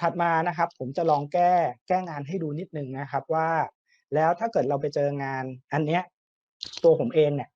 ถัดมานะครับ ผมจะลองแก้แก้งานให้ดูนิดนึงนะครับว่า แล้วถ้าเกิดเราไปเจองาน อันเนี้ยตัวผมเองเนี่ย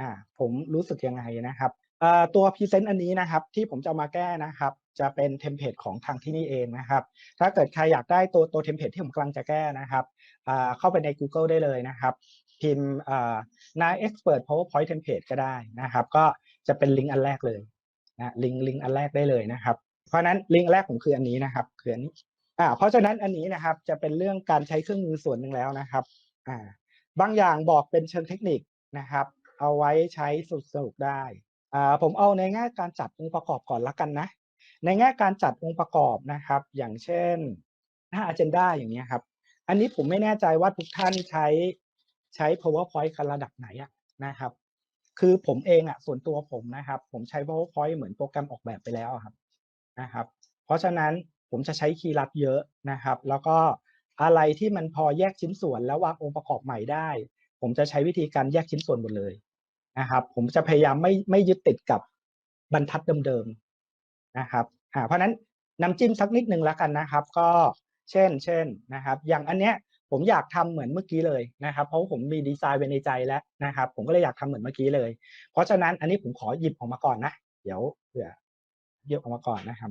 อ่าผมรู้สึกยังไงนะครับอ่าตัวพรีเซนต์อันนี้นะครับ ที่ผมจะมาแก้นะครับ จะเป็นเทมเพลตของทางที่นี่เองนะครับ ถ้าเกิดใครอยากได้ตัวตัวเทมเพลตที่ผมกำลังจะแก้นะครับอ่าเข้าไปใน Google ได้เลยนะครับพิมพ์อ่า nine expert powerpoint template ก็ได้นะครับ ก็จะเป็นลิงก์อันแรกเลยนะลิงก์ลิงก์อันแรกได้เลยนะครับ ราะนั้นลิงก์แรกผมคืออันนี้นะครับคืออันนี้อ่าเพราะฉะนั้นอันนี้นะครับจะเป็นเรื่องการใช้เครื่องมือส่วนหนึ่งแล้วนะครับอ่าบางอย่างบอกเป็นเชิงเทคนิคนะครับ เอาไว้ใช้สนุกได้อ่าผมเอาในแง่การจัดองค์ประกอบก่อนละกันนะ ในแง่การจัดองค์ประกอบนะครับ อย่างเช่นหน้า agenda อย่างเงี้ยครับ อันนี้ผมไม่แน่ใจว่าทุกท่านใช้ใช้ powerpoint กันระดับไหนอะนะครับ คือผมเองอะส่วนตัวผมนะครับ ผมใช้ powerpoint เหมือนโปรแกรมออกแบบไปแล้วครับ นะครับ เพราะฉะนั้นผมจะใช้คีย์ลัดเยอะนะครับ แล้วก็อะไรที่มันพอแยกชิ้นส่วนแล้ววางองค์ประกอบใหม่ได้ ผมจะใช้วิธีการแยกชิ้นส่วนหมดเลยนะครับ ผมจะพยายามไม่ไม่ยึดติดกับบรรทัดเดิมๆนะครับเพราะฉะนั้นน้ำจิ้มสักนิดนึงแล้วกันนะครับ ก็เช่น เช่นนะครับ อย่างอันเนี้ยผมอยากทำเหมือนเมื่อกี้เลยนะครับ เพราะผมมีดีไซน์ไว้ในใจแล้วนะครับ ผมก็เลยอยากทำเหมือนเมื่อกี้เลย เพราะฉะนั้นอันนี้ผมขอหยิบออกมาก่อนนะ เดี๋ยวเผื่อ หยิบออกมาก่อนนะครับ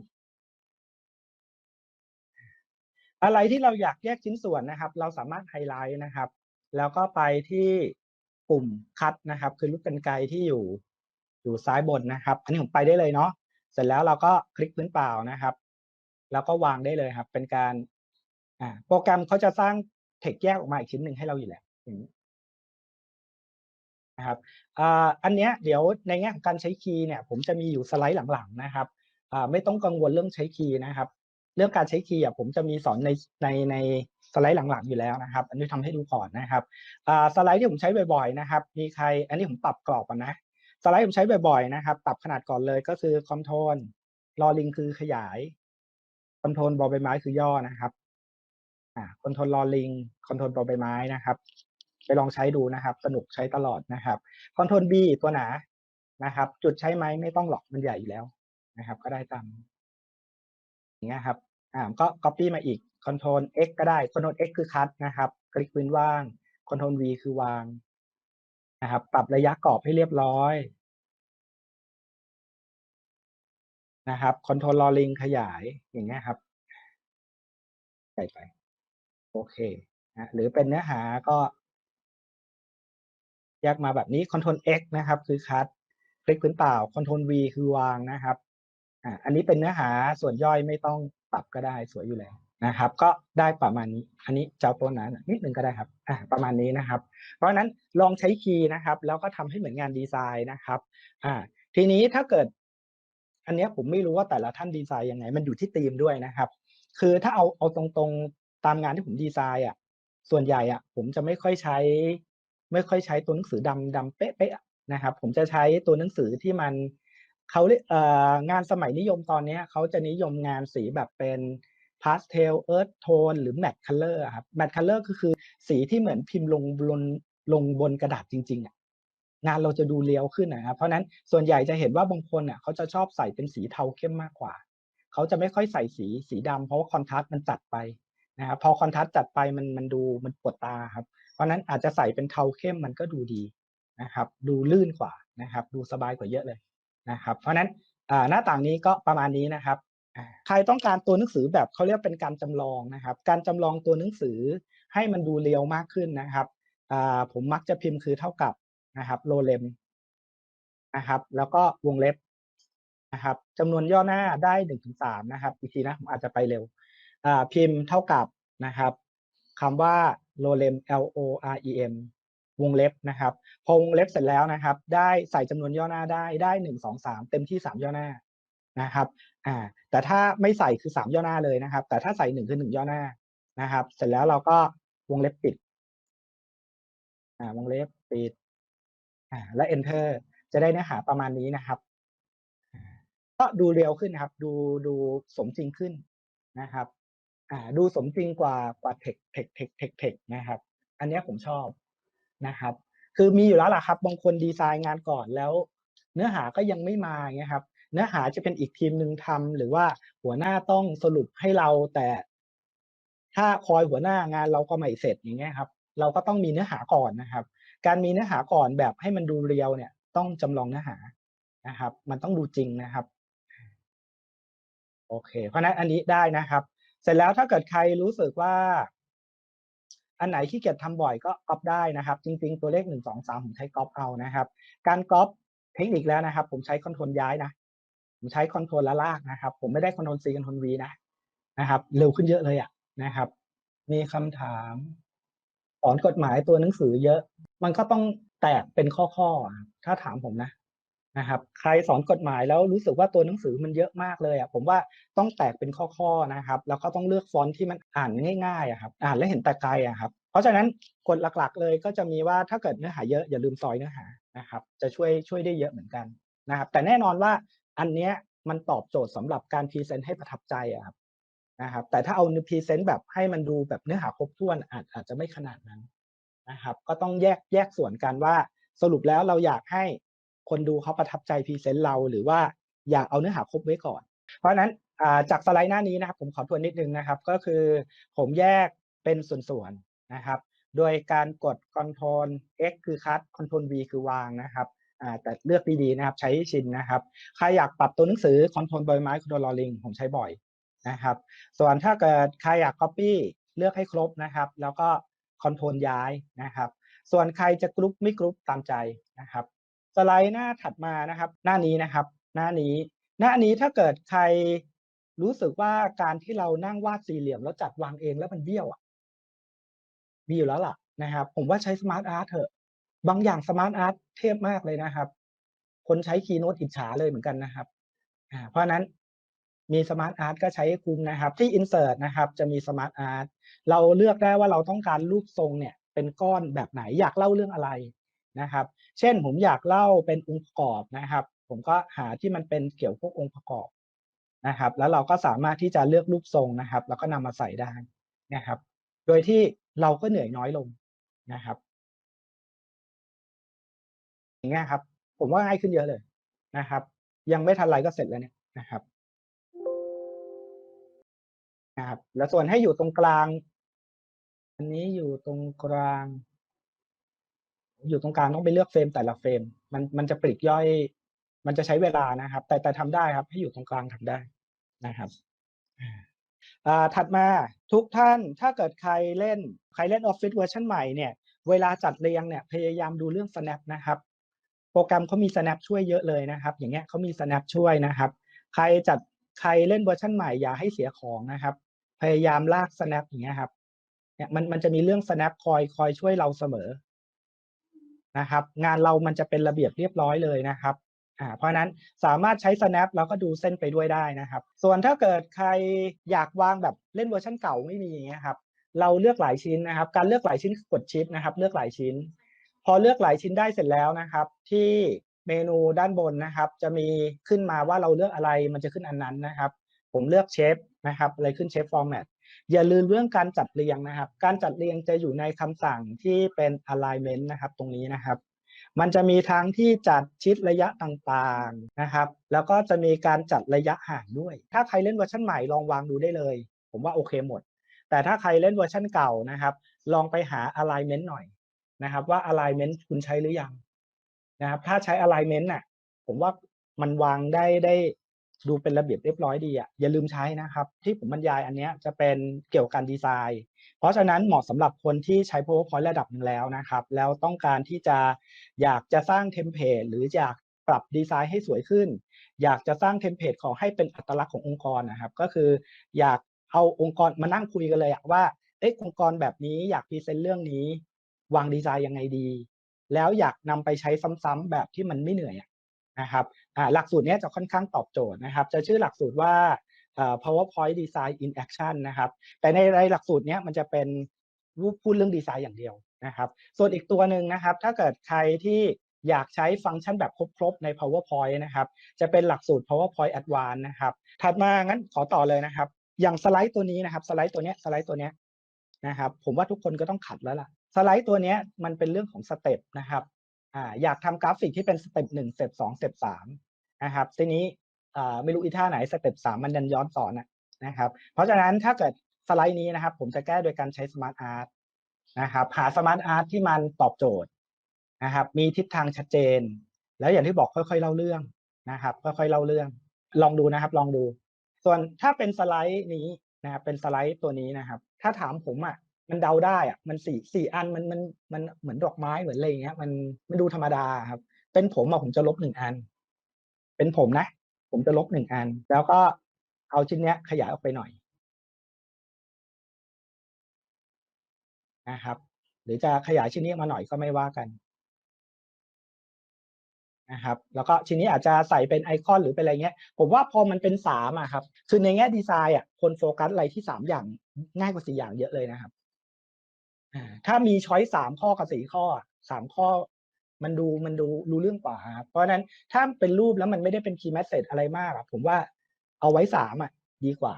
อะไรที่เราอยากแยกชิ้นส่วนนะครับ เราสามารถไฮไลท์นะครับ แล้วก็ไปที่ปุ่มคัดนะครับ คือลูกกรรไกรที่อยู่อยู่ซ้ายบนนะครับ อันนี้ผมไปได้เลยเนาะเสร็จแล้วเราก็คลิกพื้นเปล่านะครับ แล้วก็วางได้เลยครับ เป็นการอ่าโปรแกรมเขาจะสร้างเทคแยกออกมาอีกชิ้นหนึ่งให้เราอยู่แล้วนะครับอ่าอันเนี้ยเดี๋ยวในแง่ของการใช้คีย์เนี่ย ผมจะมีอยู่สไลด์หลังๆนะครับ ไม่ต้องกังวลเรื่องใช้คีย์นะครับ เรื่องการใช้คีย์ผมจะมีสอนในในในสไลด์หลังๆอยู่แล้วนะครับ อันนี้ทำให้ดูก่อนนะครับสไลด์ที่ผมใช้บ่อยๆนะครับ มีใคร อันนี้ผมปรับกรอบก่อนนะ สไลด์ผมใช้บ่อยๆนะครับ ปรับขนาดก่อนเลยก็คือคอนโทรลอลิงคือขยายคอนโทรลบอใบไม้คือย่อนะครับอ่าคอนโทรลอลิงคอนโทรลบอใบไม้นะครับ ไปลองใช้ดูนะครับ สนุกใช้ตลอดนะครับคอนโทรล B ตัวหนานะครับ จุดใช้ไหมไม่ต้องหรอกมันใหญ่อยู่แล้ว นะครับ ก็ได้ตามอย่างเงี้ยครับ อ่า ก็ copy มาอีก control X ก็ได้ control X คือคัดนะครับ คลิกพื้นว่าง control V คือวางนะครับ ปรับระยะกรอบให้เรียบร้อยนะครับ Ctrl รอลิงขยายอย่างเงี้ยครับใส่ไป โอเคนะหรือเป็นเนื้อหาก็แยกมาแบบนี้ Ctrl X นะครับ คือคัด คลิกพื้นเปล่า Ctrl V คือวางนะครับ อ่าอันนี้เป็นเนื้อหาส่วนย่อยไม่ต้องปรับก็ได้สวยอยู่แล้วนะครับ ก็ได้ประมาณนี้ อันนี้เจ้าตัวนั้นนิดนึงก็ได้ครับอ่าประมาณนี้นะครับ เพราะฉะนั้นลองใช้คีย์นะครับ แล้วก็ทำให้เหมือนงานดีไซน์นะครับอ่าทีนี้ถ้าเกิด อันนี้ผมไม่รู้ว่าแต่ละท่านดีไซน์ยังไง มันอยู่ที่ธีมด้วยนะครับ คือถ้าเอาเอาตรงๆตามงานที่ผมดีไซน์อะส่วนใหญ่อะ ผมจะไม่ค่อยใช้ ไม่ค่อยใช้ตัวหนังสือดำดำเป๊ะๆนะครับ ผมจะใช้ตัวหนังสือที่มัน เขาเอ่องานสมัยนิยมตอนนี้เขาจะนิยมงานสีแบบเป็นพาสเทลเอิร์ธโทนหรือแมตต์คัลเลอร์ครับแมตต์คัลเลอร์ก็คือสีที่เหมือนพิมพ์ลงบนลงบนกระดาษจริงๆอะงานเราจะดูเรียวขึ้นนะครับเพราะนั้นส่วนใหญ่จะเห็นว่าบางคนอะเขาจะชอบใส่เป็นสีเทาเข้มมากกว่า เขาจะไม่ค่อยใส่สีสีดำเพราะว่าคอนทราสต์มันจัดไปนะครับพอคอนทราสต์จัดไปมันมันดูมันปวดตาครับ เพราะนั้นอาจจะใส่เป็นเทาเข้มมันก็ดูดีนะครับ ดูลื่นกว่านะครับ ดูสบายกว่าเยอะเลย นะครับเพราะนั้นหน้าต่างนี้ก็ประมาณนี้นะครับ ใครต้องการตัวหนังสือแบบเขาเรียกเป็นการจำลองนะครับ การจำลองตัวหนังสือให้มันดูเรียวมากขึ้นนะครับผมมักจะพิมพ์คือเท่ากับนะครับโลเลมนะครับ แล้วก็วงเล็บนะครับจำนวนย่อหน้าได้หนึ่งถึงสามนะครับอีกทีนะผมอาจจะไปเร็วพิมพ์เท่ากับนะครับคำว่าโลเลม L O R E M วงเล็บนะครับ พอวงเล็บเสร็จแล้วนะครับ ได้ใส่จำนวนย่อหน้าได้ได้หนึ่งสองสามเต็มที่สามย่อหน้านะครับอ่าแต่ถ้าไม่ใส่คือสามย่อหน้าเลยนะครับ แต่ถ้าใส่หนึ่งคือหนึ่งย่อหน้านะครับ เสร็จแล้วเราก็วงเล็บปิดอ่าวงเล็บปิดอ่าและ enter จะได้เนื้อหาประมาณนี้นะครับก็ดูเร็วขึ้นครับ ดูดูสมจริงขึ้นนะครับ อ่าดูสมจริงกว่ากว่าเทคเทคเทคเทคเทคนะครับ อันนี้ผมชอบ นะครับ คือมีอยู่แล้วล่ะครับ บางคนดีไซน์งานก่อนแล้ว เนื้อหาก็ยังไม่มาเงี้ยครับ เนื้อหาจะเป็นอีกทีมหนึ่งทำหรือว่าหัวหน้าต้องสรุปให้เราแต่ ถ้าคอยหัวหน้างานเราก็ไม่เสร็จอย่างเงี้ยครับ เราก็ต้องมีเนื้อหาก่อนนะครับ การมีเนื้อหาก่อนแบบให้มันดูเรียวเนี่ย ต้องจำลองเนื้อหานะครับ มันต้องดูจริงนะครับโอเค เพราะนั้นอันนี้ได้นะครับ เสร็จแล้วถ้าเกิดใครรู้สึกว่า อันไหนขี้เกียจทำบ่อยก็ก๊อปได้นะครับ จริง ๆ ตัวเลขหนึ่งสองสามผมใช้ก๊อปเอานะครับ การก๊อปเทคนิคแล้วนะครับ ผมใช้คอนโทรลย้ายนะ ผมใช้คอนโทรลและลากนะครับ ผมไม่ได้คอนโทรล C คอนโทรล V นะนะครับ เร็วขึ้นเยอะเลยอะนะครับ มีคำถามสอนกฎหมายตัวหนังสือเยอะ มันก็ต้องแตกเป็นข้อๆถ้าถามผมนะ นะครับใครสอนกฎหมายแล้วรู้สึกว่าตัวหนังสือมันเยอะมากเลยอะผมว่าต้องแตกเป็นข้อๆนะครับ แล้วก็ต้องเลือกฟอนต์ที่มันอ่านง่ายๆอะครับอ่านแล้วเห็นแต่ไกลอะครับเพราะฉะนั้นกฎหลักๆ เลยก็จะมีว่าถ้าเกิดเนื้อหาเยอะอย่าลืมซอยเนื้อหานะครับ จะช่วยช่วยได้เยอะเหมือนกันนะครับ แต่แน่นอนว่าอันเนี้ยมันตอบโจทย์สำหรับการพรีเซนต์ให้ประทับใจอะครับนะครับ แต่ถ้าเอาพรีเซนต์แบบให้มันดูแบบเนื้อหาครบถ้วนอาจอาจจะไม่ขนาดนั้นนะครับ ก็ต้องแยกแยกส่วนกันว่าสรุปแล้วเราอยากให้ คนดูเขาประทับใจพรีเซนต์เรา หรือว่าอยากเอาเนื้อหาครบไว้ก่อน เพราะฉะนั้นจากสไลด์หน้านี้นะครับ ผมขอทวนนิดนึงนะครับ ก็คือผมแยกเป็นส่วนๆนะครับ โดยการกด Ctrl X คือคัด Ctrl V คือวางนะครับแต่เลือกดีๆนะครับ ใช้ชินนะครับใครอยากปรับตัวหนังสือ Ctrl ใบไม้ Ctrl ลอลิงผมใช้บ่อยนะครับ ส่วนถ้าเกิดใครอยาก Copy เลือกให้ครบนะครับ แล้วก็ Ctrl ย้ายนะครับ ส่วนใครจะกรุ๊ปไม่กรุ๊ปตามใจนะครับ สไลด์หน้าถัดมานะครับ หน้านี้นะครับ หน้านี้ หน้านี้ถ้าเกิดใครรู้สึกว่าการที่เรานั่งวาดสี่เหลี่ยมแล้วจัดวางเองแล้วมันเบี้ยวอะมีอยู่แล้วล่ะนะครับ ผมว่าใช้สมาร์ทอาร์ตเถอะ บางอย่างสมาร์ทอาร์ตเทพมากเลยนะครับ คนใช้คีย์โน้ตอิจฉาเลยเหมือนกันนะครับเพราะฉะนั้นมีสมาร์ทอาร์ตก็ใช้คุ้มนะครับ ที่ insert นะครับ จะมีสมาร์ทอาร์ตเราเลือกได้ว่าเราต้องการรูปทรงเนี่ย เป็นก้อนแบบไหนอยากเล่าเรื่องอะไร นะครับ เช่นผมอยากเล่าเป็นองค์ประกอบนะครับ ผมก็หาที่มันเป็นเกี่ยวพวกองค์ประกอบนะครับ แล้วเราก็สามารถที่จะเลือกรูปทรงนะครับ แล้วก็นำมาใส่ได้นะครับ โดยที่เราก็เหนื่อยน้อยลงนะครับ อย่างเงี้ยครับ ผมว่าง่ายขึ้นเยอะเลยนะครับ ยังไม่ทันไรก็เสร็จแล้วเนี่ยนะครับนะครับ แล้วส่วนให้อยู่ตรงกลาง อันนี้อยู่ตรงกลาง อยู่ตรงกลางต้องไปเลือกเฟรมแต่ละเฟรม มันมันจะปลีกย่อย มันจะใช้เวลานะครับ แต่แต่ทำได้ครับ ให้อยู่ตรงกลางทำได้นะครับอ่าถัดมาทุกท่านถ้าเกิดใครเล่นใครเล่น Office เวอร์ชันใหม่เนี่ยเวลาจัดเรียงเนี่ยพยายามดูเรื่อง snap นะครับ โปรแกรมเขามี snap ช่วยเยอะเลยนะครับ อย่างเงี้ยเขามี snap ช่วยนะครับ ใครจัดใครเล่นเวอร์ชันใหม่อย่าให้เสียของนะครับ พยายามลาก snap อย่างเงี้ยครับเนี่ยมันมันจะมีเรื่อง snap คอยคอยช่วยเราเสมอ นะครับ งานเรามันจะเป็นระเบียบเรียบร้อยเลยนะครับอ่าเพราะนั้นสามารถใช้ snap แล้วก็ดูเส้นไปด้วยได้นะครับ ส่วนถ้าเกิดใครอยากวางแบบเล่นเวอร์ชันเก่าไม่มีอย่างเงี้ยครับเราเลือกหลายชิ้นนะครับ การเลือกหลายชิ้นกดชิปนะครับ เลือกหลายชิ้น พอเลือกหลายชิ้นได้เสร็จแล้วนะครับ ที่เมนูด้านบนนะครับ จะมีขึ้นมาว่าเราเลือกอะไรมันจะขึ้นอันนั้นนะครับ ผมเลือกเชฟนะครับอะไรขึ้นเชฟฟอร์แมต อย่าลืมเรื่องการจัดเรียงนะครับ การจัดเรียงจะอยู่ในคำสั่งที่เป็น alignment นะครับ ตรงนี้นะครับ มันจะมีทั้งที่จัดชิดระยะต่างๆนะครับ แล้วก็จะมีการจัดระยะห่างด้วย ถ้าใครเล่นเวอร์ชันใหม่ลองวางดูได้เลย ผมว่าโอเคหมด แต่ถ้าใครเล่นเวอร์ชันเก่านะครับ ลองไปหา alignment หน่อยนะครับว่า alignment คุณใช้หรือยังนะครับ ถ้าใช้ alignment น่ะ ผมว่ามันวางได้ได้ ดูเป็นระเบียบเรียบร้อยดีอะอย่าลืมใช้นะครับ ที่ผมบรรยายอันเนี้ยจะเป็นเกี่ยวกับการดีไซน์ เพราะฉะนั้นเหมาะสำหรับคนที่ใช้ PowerPoint ระดับหนึ่งแล้วนะครับ แล้วต้องการที่จะอยากจะสร้างเทมเพลตหรืออยากปรับดีไซน์ให้สวยขึ้น อยากจะสร้างเทมเพลตของให้เป็นอัตลักษณ์ขององค์กรนะครับ ก็คืออยากเอาองค์กรมานั่งคุยกันเลยว่าเอ๊ะองค์กรแบบนี้อยากพรีเซนต์เรื่องนี้ วางดีไซน์ยังไงดี แล้วอยากนำไปใช้ซ้ำๆแบบที่มันไม่เหนื่อย นะครับหลักสูตรนี้จะค่อนข้างตอบโจทย์นะครับ จะชื่อหลักสูตรว่า PowerPoint Design in Action นะครับ แต่ในในหลักสูตรนี้มันจะเป็นรูปพูดเรื่องดีไซน์อย่างเดียวนะครับ ส่วนอีกตัวหนึ่งนะครับ ถ้าเกิดใครที่อยากใช้ฟังก์ชันแบบครบๆใน PowerPoint นะครับ จะเป็นหลักสูตร PowerPoint Advanced นะครับ ถัดมางั้นขอต่อเลยนะครับ อย่างสไลด์ตัวนี้นะครับ สไลด์ตัวเนี้ยสไลด์ตัวเนี้ยนะครับ ผมว่าทุกคนก็ต้องขัดแล้วล่ะ สไลด์ตัวเนี้ยมันเป็นเรื่องของสเต็ปนะครับ อ่าอยากทำกราฟิกที่เป็นสเต็ปหนึ่งสเต็ปสองสเต็ปสามนะครับทีนี้อ่าไม่รู้อีท่าไหนสเต็ปสามมันดันย้อนสอนนะครับ เพราะฉะนั้นถ้าเกิดสไลด์นี้นะครับ ผมจะแก้โดยการใช้สมาร์ทอาร์ตนะครับหาสมาร์ทอาร์ตที่มันตอบโจทย์นะครับ มีทิศทางชัดเจน แล้วอย่างที่บอกค่อยๆเล่าเรื่องนะครับ ค่อยๆเล่าเรื่อง ลองดูนะครับ ลองดู ส่วนถ้าเป็นสไลด์นี้นะครับเป็นสไลด์ตัวนี้นะครับ ถ้าถามผมอะ มันเดาได้อะมันสี่สี่อันมันมันมันเหมือนดอกไม้เหมือนอะไรอย่างเงี้ย มันมันดูธรรมดาครับ เป็นผมอะผมจะลบหนึ่งอัน เป็นผมนะ ผมจะลบหนึ่งอัน แล้วก็เอาชิ้นเนี้ย ขยายออกไปหน่อยนะครับ หรือจะขยายชิ้นนี้มาหน่อยก็ไม่ว่ากันนะครับ แล้วก็ชิ้นนี้อาจจะใส่เป็นไอคอนหรือเป็นอะไรเงี้ย ผมว่าพอมันเป็นสามอะครับ คือในแง่ดีไซน์อะคนโฟกัสอะไรที่สามอย่างง่ายกว่าสี่อย่างเยอะเลยนะครับ ถ้ามีช้อยสามข้อกับสี่ข้อสามข้อ มันดูมันดูรู้เรื่องกว่าครับเพราะฉะนั้นถ้าเป็นรูปแล้วมันไม่ได้เป็นคีย์แมสเซจอะไรมากอะผมว่าเอาไว้สามอะดีกว่า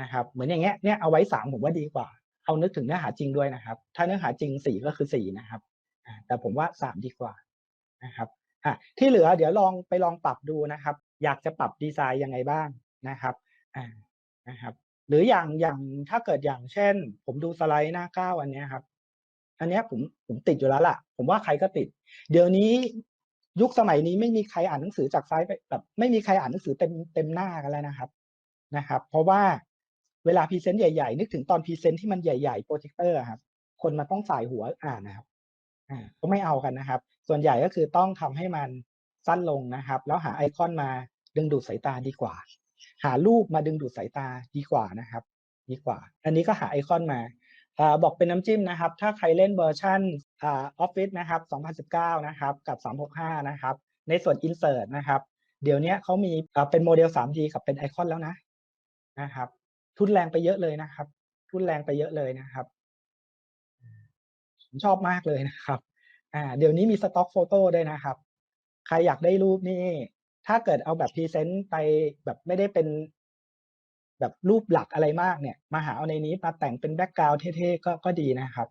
นะครับเหมือนอย่างเงี้ยเนี่ยเอาไว้สามผมว่าดีกว่า เอานึกถึงเนื้อหาจริงด้วยนะครับ ถ้าเนื้อหาจริงสี่ก็คือสี่นะครับแต่ผมว่าสามดีกว่านะครับอะที่เหลือเดี๋ยวลองไปลองปรับดูนะครับ อยากจะปรับดีไซน์ยังไงบ้างนะครับอ่านะครับ หรืออย่างอย่างถ้าเกิดอย่างเช่น ผมดูสไลด์หน้าเก้าอันนี้ครับ อันนี้ผมผมติดอยู่แล้วล่ะ ผมว่าใครก็ติด เดี๋ยวนี้ยุคสมัยนี้ไม่มีใครอ่านหนังสือจากซ้ายไปแบบไม่มีใครอ่านหนังสือเต็มเต็มหน้ากันแล้วนะครับนะครับ เพราะว่าเวลาพรีเซนต์ใหญ่ๆ นึกถึงตอนพรีเซนต์ที่มันใหญ่ๆโปรเจคเตอร์ครับ คนมาต้องสายหัวอ่านนะครับอ่าก็ไม่เอากันนะครับ ส่วนใหญ่ก็คือต้องทำให้มันสั้นลงนะครับ แล้วหาไอคอนมาดึงดูดสายตาดีกว่า หารูปมาดึงดูดสายตาดีกว่านะครับ ดีกว่า อันนี้ก็หาไอคอนมาอบอกเป็นน้ำจิ้มนะครับ ถ้าใครเล่นเวอร์ชันออฟฟิศนะครับ 2019 นะครับ กับ 365 นะครับ ในส่วน Insert นะครับ เดี๋ยวนี้เขามีเป็นโมเดล 3D กับเป็นไอคอนแล้วนะนะครับ ทุนแรงไปเยอะเลยนะครับ ทุนแรงไปเยอะเลยนะครับผมชอบมากเลยนะครับ อ่า เดี๋ยวนี้มีสต็อกโฟโต้ด้วยนะครับ ใครอยากได้รูปนี่ ถ้าเกิดเอาแบบพรีเซนต์ไปแบบไม่ได้เป็นแบบรูปหลักอะไรมากเนี่ย มาหาเอาในนี้มาแต่งเป็นแบ็กกราวด์เท่ๆก็ก็ดีนะครับ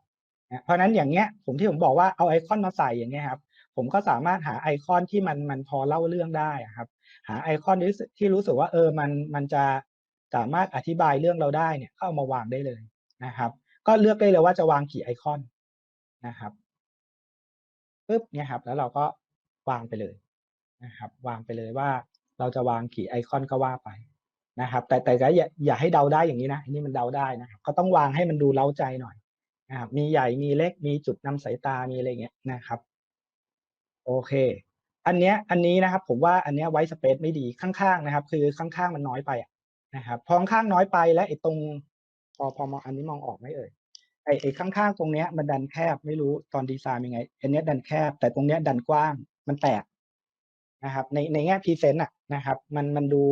เพราะนั้นอย่างเงี้ยผมที่ผมบอกว่าเอาไอคอนมาใส่อย่างเงี้ยครับ ผมก็สามารถหาไอคอนที่มันมันพอเล่าเรื่องได้ครับ หาไอคอนที่รู้สึกที่รู้สึกว่าเออมันมันจะสามารถอธิบายเรื่องเราได้เนี่ยก็เอามาวางได้เลยนะครับ ก็เลือกได้เลยว่าจะวางกี่ไอคอนนะครับปึ๊บเนี่ยครับ แล้วเราก็วางไปเลย นะครับวางไปเลยว่าเราจะวางกี่ไอคอนก็ว่าไปนะครับแต่แต่ก็อย่าอย่าให้เดาได้อย่างนี้นะอันนี้มันเดาได้นะครับก็ต้องวางให้มันดูเล้าใจหน่อยนะครับมีใหญ่มีเล็กมีจุดนำสายตามีอะไรเงี้ยนะครับ โอเค อันเนี้ยอันนี้นะครับ ผมว่าอันเนี้ยไว้สเปซไม่ดีข้างๆนะครับ คือข้างๆมันน้อยไปนะครับพอข้างน้อยไปและไอ้ตรงพอพอมองอันนี้มองออกไหมเอ่ยไอ้ไอ้ข้างๆตรงเนี้ยมันดันแคบไม่รู้ตอนดีไซน์ยังไง อันเนี้ยดันแคบ แต่ตรงเนี้ยดันกว้างมันแตก นะครับในในแง่พรีเซนต์อะนะครับ มันมันดู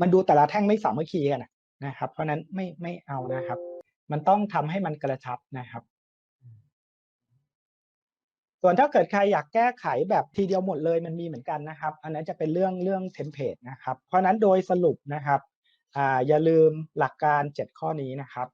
มันดูแต่ละแท่งไม่สามัคคีกันนะครับ เพราะนั้นไม่ไม่เอานะครับ มันต้องทำให้มันกระชับนะครับ ส่วนถ้าเกิดใครอยากแก้ไขแบบทีเดียวหมดเลยมันมีเหมือนกันนะครับ อันนั้นจะเป็นเรื่องเรื่องเทมเพลตนะครับ เพราะนั้นโดยสรุปนะครับอ่าอย่าลืมหลักการ 7 ข้อนี้นะครับ